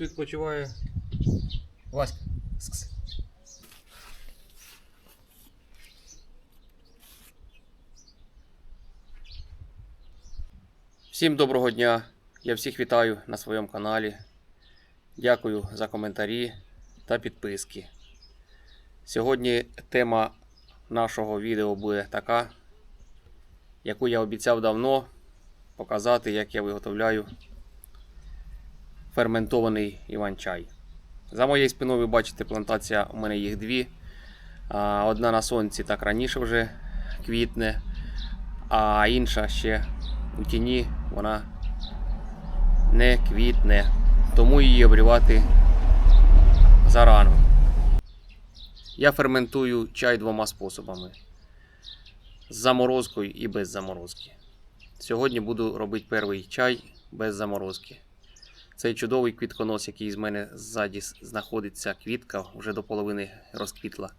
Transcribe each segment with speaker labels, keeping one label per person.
Speaker 1: тут відпочиває Васька. Всім доброго дня! Я всіх вітаю на своєму каналі. Дякую за коментарі та підписки. Сьогодні тема нашого відео буде така, яку я обіцяв давно показати, як я виготовляю ферментований іван-чай. За моєю спиною ви бачите плантація, у мене їх дві. Одна на сонці так раніше вже квітне, а інша ще у тіні вона не квітне. Тому її обрівати зарано. Я ферментую чай двома способами: з заморозкою і без заморозки. Сьогодні буду робити перший чай без заморозки. Цей чудовий квітконос, який з мене ззаді знаходиться квітка, вже до половини розквітла.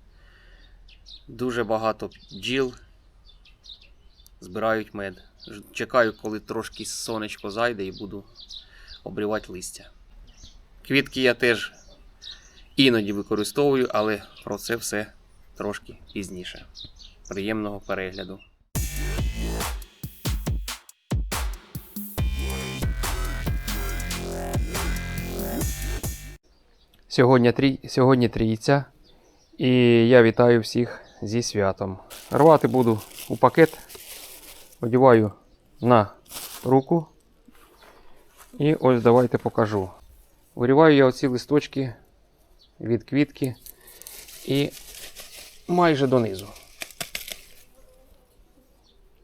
Speaker 1: Дуже багато бджіл збирають мед. Чекаю, коли трошки сонечко зайде і буду обрівати листя. Квітки я теж іноді використовую, але про це все трошки пізніше. Приємного перегляду. Сьогодні, трій... Сьогодні трійця. І я вітаю всіх зі святом. Рвати буду у пакет. Одіваю на руку. І ось давайте покажу. Виріваю я оці листочки від квітки і майже донизу.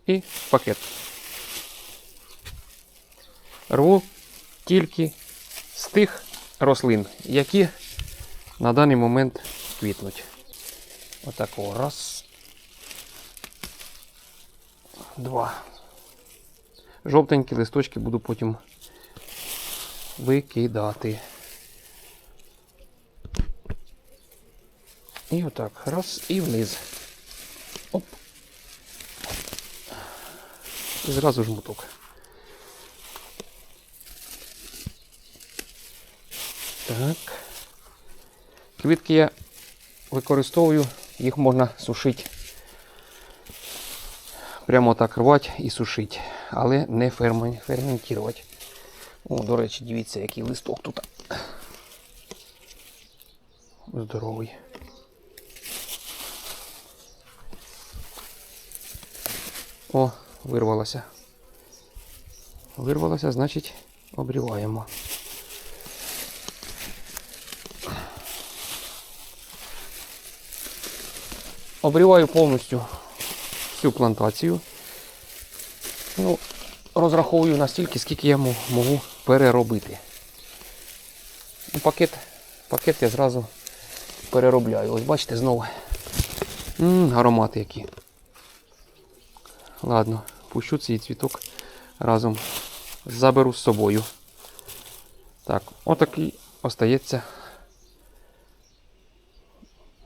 Speaker 1: І пакет. Рву тільки з тих рослин, які на даний момент квітнуть. Отако. Раз. Два. Жовтенькі листочки буду потім викидати. І отак. Раз і вниз. Оп. І зразу жмуток. Так. Квітки я використовую, їх можна сушити. Прямо так рвати і сушити, але не ферментувати. О, до речі, дивіться, який листок тут. Здоровий. О, вирвалося. Вирвалося, значить, обріваємо. Обріваю повністю всю плантацію. Ну, розраховую настільки, скільки я мо- можу переробити. Ну, Пакет, пакет я зразу переробляю. Ось бачите знову. М, аромати які. Ладно, пущу цей цвіток разом. Заберу з собою. Так, отакий остається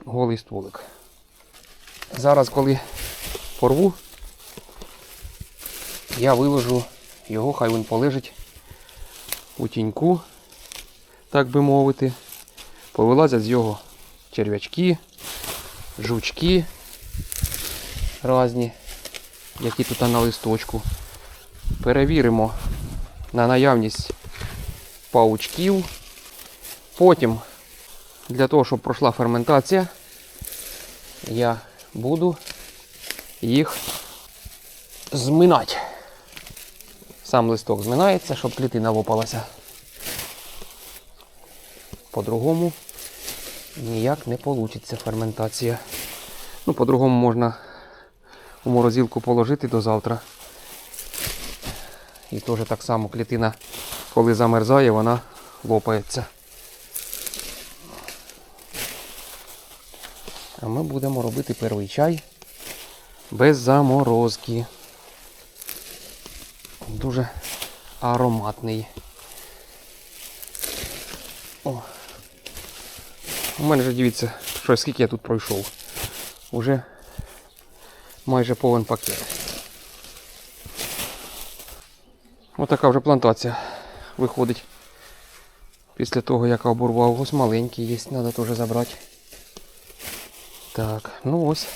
Speaker 1: голий стволик. Зараз, коли порву, я виложу його, хай він полежить у тіньку, так би мовити. Повилазять з його черв'ячки, жучки різні, які тут на листочку. Перевіримо на наявність паучків. Потім, для того, щоб пройшла ферментація, я буду їх зминати. Сам листок зминається, щоб клітина лопалася. По-другому ніяк не вийде ферментація. Ну, по-другому можна у морозилку положити до завтра. І теж так само клітина, коли замерзає, вона лопається. А ми будемо робити перший чай без заморозки. Дуже ароматний. О. У мене вже дивіться, що скільки я тут пройшов. Уже майже повен пакет. Отака вже плантація виходить. Після того, як обурвав, ось маленький є, треба теж забрати. Так, ну ось.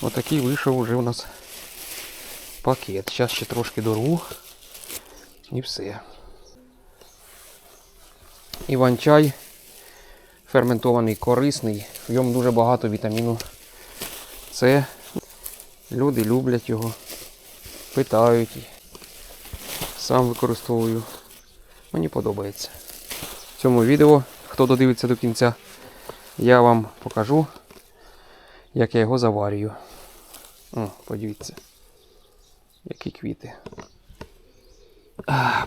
Speaker 1: Отакий вийшов уже у нас пакет. Зараз ще трошки дорву. І все. Іван-чай ферментований, корисний. В ньому дуже багато вітаміну С. Люди люблять його, питають. Сам використовую. Мені подобається. В цьому відео, хто додивиться до кінця, я вам покажу, як я його заварюю. О, подивіться. Які квіти.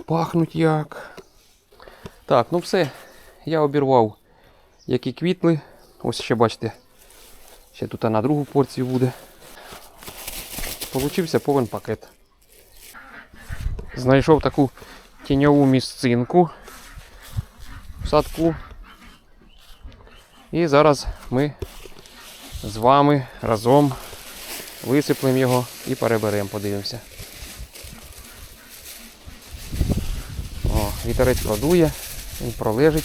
Speaker 1: Пахнуть як. Так, ну все. Я обірвав, які квітли. Ось ще бачите. Ще тут на другу порцію буде. Получився повен пакет. Знайшов таку тіньову місцинку в садку. І зараз ми з вами разом висиплемо його і переберемо, подивимося. О, вітерець продує, він пролежить.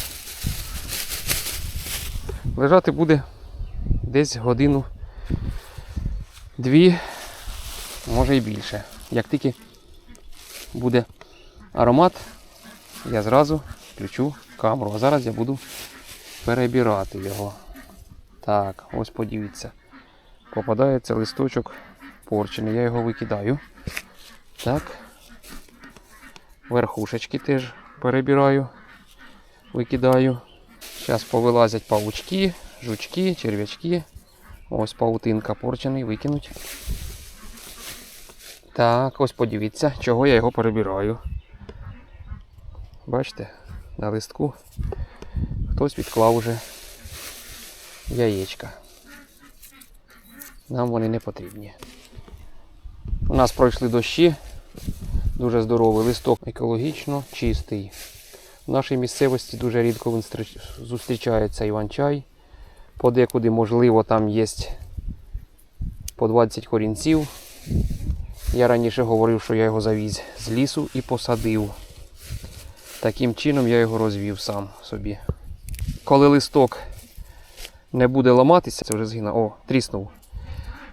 Speaker 1: Лежати буде десь годину дві, може і більше. Як тільки буде аромат, я зразу включу камеру. А зараз я буду перебирати його. Так, ось подивіться. Попадається листочок порчений. Я його викидаю. Так. Верхушечки теж перебираю, викидаю. Зараз повилазять павучки, жучки, черв'ячки. Ось паутинка порчений, викинуть. Так, ось подивіться, чого я його перебираю. Бачите, на листку хтось відклав уже яєчка. Нам вони не потрібні. У нас пройшли дощі, дуже здоровий листок, екологічно чистий. В нашій місцевості дуже рідко він зустрічається іван-чай. Подекуди, можливо, там є по 20 корінців. Я раніше говорив, що я його завіз з лісу і посадив. Таким чином я його розвів сам собі. Коли листок не буде ламатися, це вже згина, о, тріснув.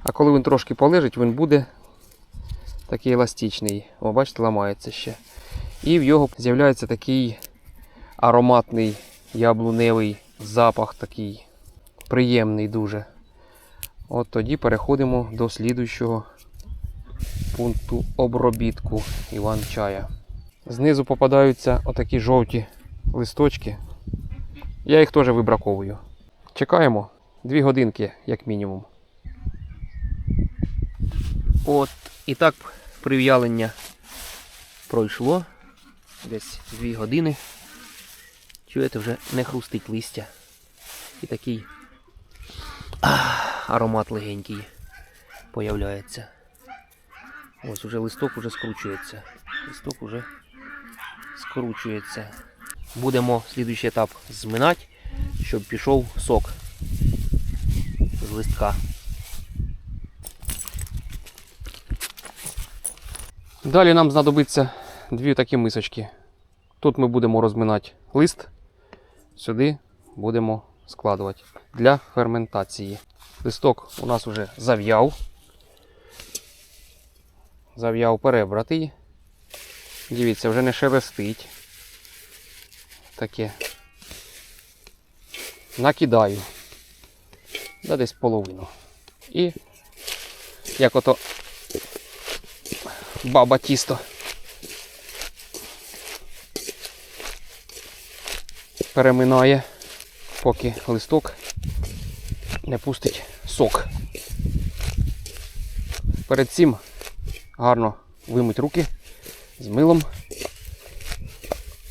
Speaker 1: А коли він трошки полежить, він буде такий еластичний. О, бачите, ламається ще. І в його з'являється такий ароматний яблуневий запах такий приємний дуже. От тоді переходимо до слідуючого пункту обробітку Іван-чая. Знизу попадаються отакі жовті листочки. Я їх теж вибраковую. Чекаємо дві годинки, як мінімум. От, і так прив'ялення пройшло. Десь дві години. Чуєте, вже не хрустить листя. І такий ах, аромат легенький появляється. Ось уже листок уже скручується. Листок уже скручується. Будемо слідуючий етап зминати, щоб пішов сок з листка. Далі нам знадобиться дві такі мисочки. Тут ми будемо розминати лист, сюди будемо складувати для ферментації. Листок у нас вже зав'яв. Зав'яв перебратий. Дивіться, вже не шелестить. Таке. Накидаю. Да десь половину. І як ото баба тісто. Переминає, поки листок не пустить сок. Перед цим гарно вимить руки з милом.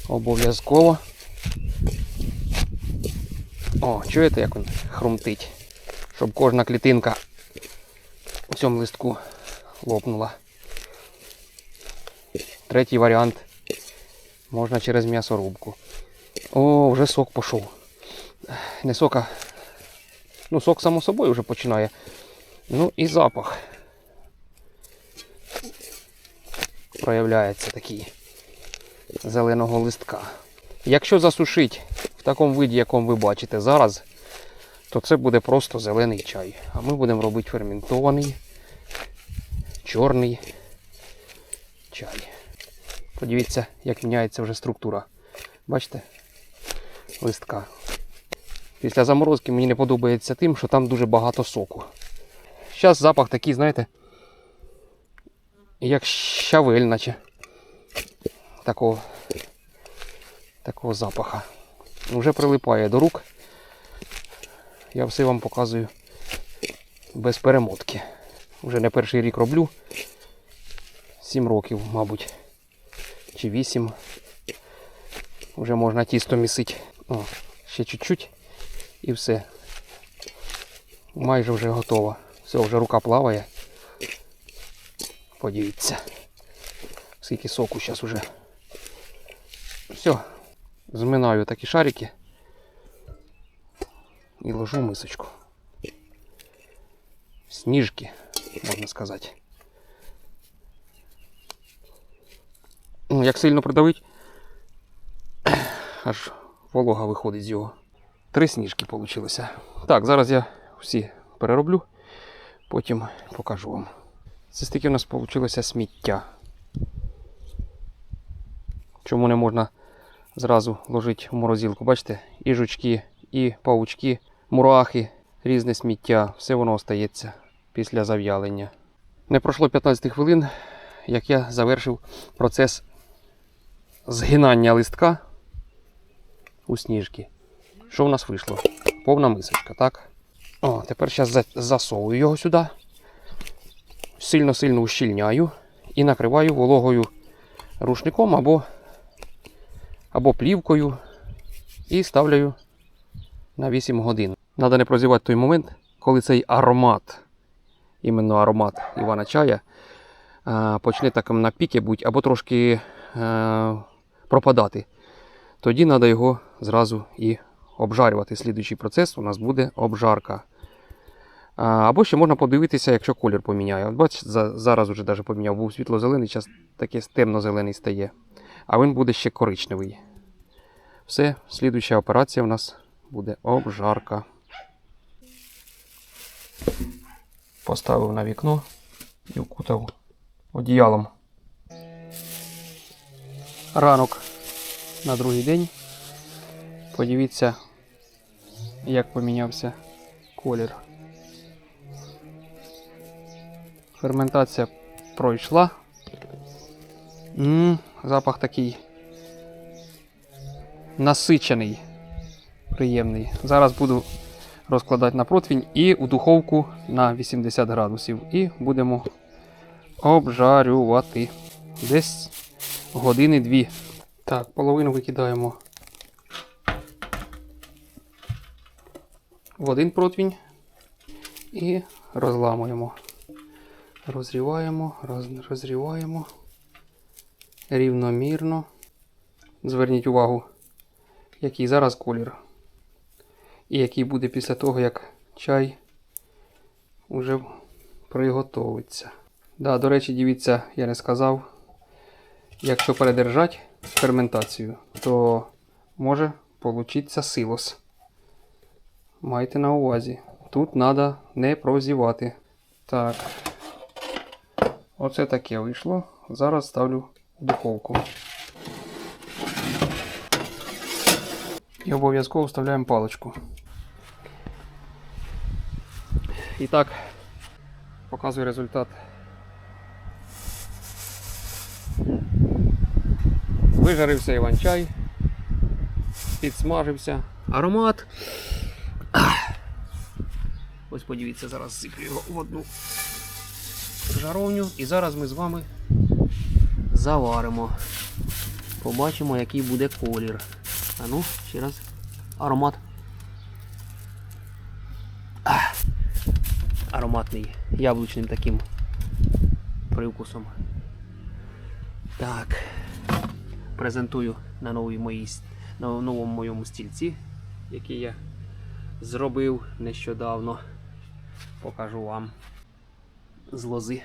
Speaker 1: Обов'язково. О, чуєте, як він хрумтить? Щоб кожна клітинка у цьому листку лопнула. Третій варіант. Можна через м'ясорубку. О, вже сок пішов. Не сока. Ну, сок само собою вже починає. Ну і запах. Проявляється такий зеленого листка. Якщо засушить в такому виді, якому ви бачите зараз, то це буде просто зелений чай. А ми будемо робити ферментований чорний чай. Подивіться, як міняється вже структура. Бачите? Листка. Після заморозки мені не подобається тим, що там дуже багато соку. Зараз запах такий, знаєте, як щавель, наче. Такого, такого запаха. Вже прилипає до рук. Я все вам показую без перемотки. Вже не перший рік роблю. 7 років, мабуть. Чи 8. Вже можна тісто місити. О, ще чуть-чуть і все. Майже вже готово. Все, вже рука плаває. Подивіться. Скільки соку зараз уже. Все. Зминаю такі шарики. І ложу мисочку. Сніжки, можна сказати. Ну, Як сильно придавить, аж волога виходить з його. Три сніжки вийшло. Так, зараз я всі перероблю, потім покажу вам. Це стільки в нас вийшло сміття. Чому не можна зразу ложити в морозилку? Бачите, і жучки, і паучки, мурахи, різне сміття, все воно остається після зав'ялення. Не пройшло 15 хвилин, як я завершив процес згинання листка у сніжки. Що в нас вийшло? Повна мисочка, так? О, тепер зараз засовую його сюди. Сильно-сильно ущільняю і накриваю вологою рушником або, або плівкою і ставлю на 8 годин. Треба не прозівати той момент, коли цей аромат, іменно аромат Івана чая, почне так на піки бути або трошки е, пропадати. Тоді треба його зразу і обжарювати. Слідуючий процес у нас буде обжарка. Або ще можна подивитися, якщо колір поміняє. От бачите, зараз вже даже поміняв, був світло-зелений, зараз таке темно-зелений стає. А він буде ще коричневий. Все, слідуюча операція у нас буде обжарка. Поставив на вікно і вкутав одіялом. Ранок на другий день. Подивіться, як помінявся колір. Ферментація пройшла. М запах такий насичений, приємний. Зараз буду розкладати на противень і у духовку на 80 градусів. І будемо обжарювати десь години дві. Так, половину викидаємо в один противень і розламуємо. Розріваємо, роз, розріваємо рівномірно. Зверніть увагу, який зараз колір. І який буде після того, як чай уже приготовиться. Да, до речі, дивіться, я не сказав. Якщо передержати ферментацію, то може получитися силос. Майте на увазі. Тут треба не прозівати. Так. Оце таке вийшло. Зараз ставлю в духовку. І обов'язково вставляємо паличку. І так, показую результат. Вижарився іван-чай, підсмажився. Аромат. Ось подивіться, зараз сиплю його в одну жаровню. І зараз ми з вами заваримо. Побачимо, який буде колір. А ну, ще раз. Аромат. Ароматний, яблучним таким привкусом. Так. Презентую на новій моїй, на новому моєму стільці, який я зробив нещодавно. Покажу вам з лози.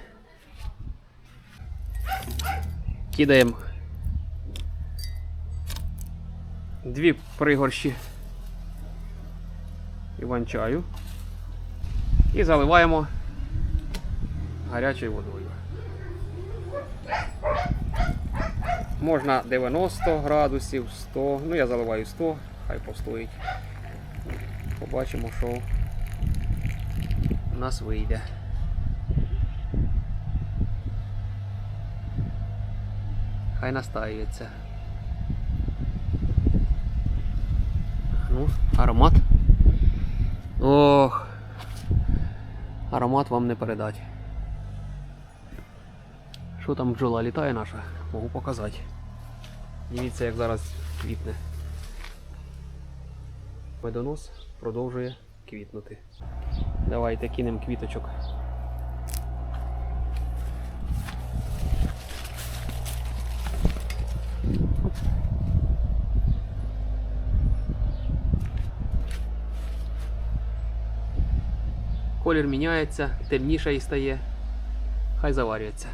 Speaker 1: Кидаємо дві пригорщі іван-чаю і заливаємо гарячою водою. Можна 90 градусів, 100, ну я заливаю 100, хай постоїть. Побачимо, що у нас вийде. Хай настаюється. Ну, аромат. Ох. Аромат вам не передать. Що там бджола літає наша? Можу показати. Дивіться, як зараз квітне. Медонос продовжує квітнути. Давайте кинемо квіточок. Колір міняється, темніше і стає. Хай заварюється.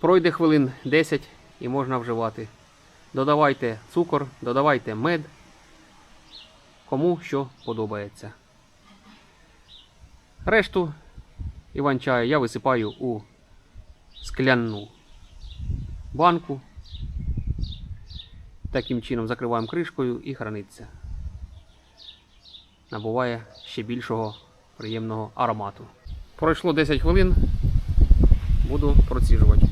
Speaker 1: Пройде хвилин 10 і можна вживати. Додавайте цукор, додавайте мед. Кому що подобається. Решту іван-чаю я висипаю у скляну банку. Таким чином закриваємо кришкою і храниться. Набуває ще більшого приємного аромату. Пройшло 10 хвилин. Буду проціжувати.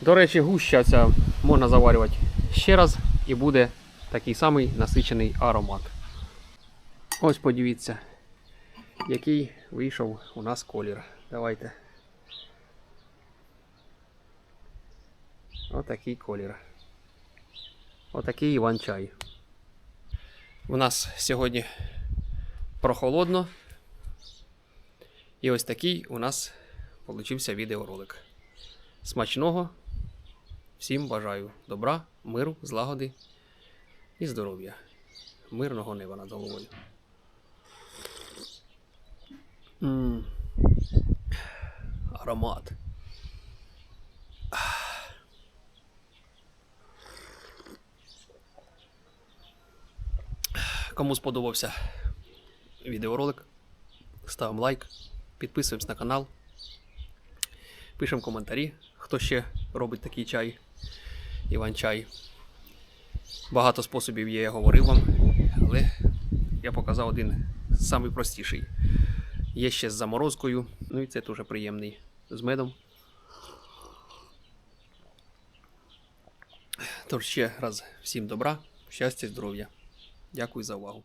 Speaker 1: До речі, гуща ця можна заварювати ще раз і буде такий самий насичений аромат. Ось подивіться, який вийшов у нас колір. Давайте. Отакий колір. Отакий іван-чай. У нас сьогодні прохолодно. І ось такий у нас получився відеоролик. Смачного! Всім бажаю добра, миру, злагоди і здоров'я. Мирного неба над головою. Аромат. Кому сподобався відеоролик, ставимо лайк, підписуємось на канал, пишемо коментарі, хто ще робить такий чай, Іван-чай. Багато способів є, я говорив вам, але я показав один самий простіший. Є ще з заморозкою, ну і це дуже приємний з медом. Тож ще раз всім добра, щастя, здоров'я. Дякую за увагу.